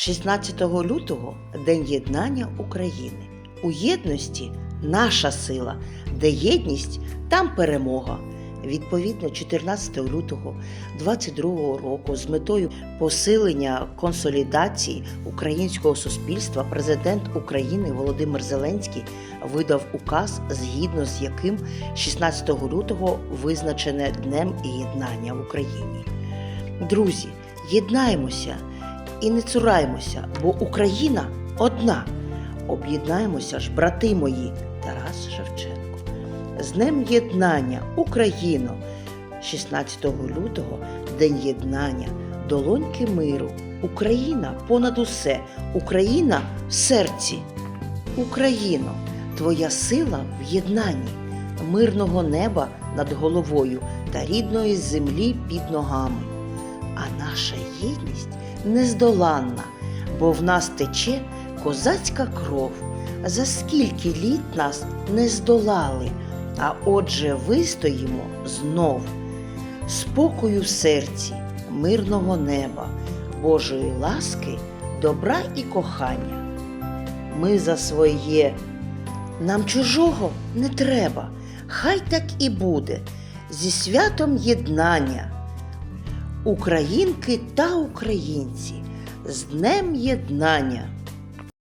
16 лютого День єднання України. У єдності наша сила, де єдність, там перемога. Відповідно, 14 лютого 22 року з метою посилення консолідації українського суспільства президент України Володимир Зеленський видав указ, згідно з яким 16 лютого визначене Днем Єднання в Україні. Друзі, єднаємося і не цураймося, бо Україна одна. Об'єднаємося ж, брати мої, Тарас Шевченко. З Днем Єднання Україно, 16 лютого, День єднання, долоньки миру, Україна понад усе, Україна в серці. Україно, твоя сила в єднанні, мирного неба над головою та рідної землі під ногами. А наша єдність нездоланна, бо в нас тече козацька кров. За скільки літ нас не здолали, а отже вистоїмо знов. Спокою в серці, мирного неба, Божої ласки, добра і кохання. Ми за своє, нам чужого не треба, хай так і буде, зі святом єднання. Українки та українці з Днем Єднання!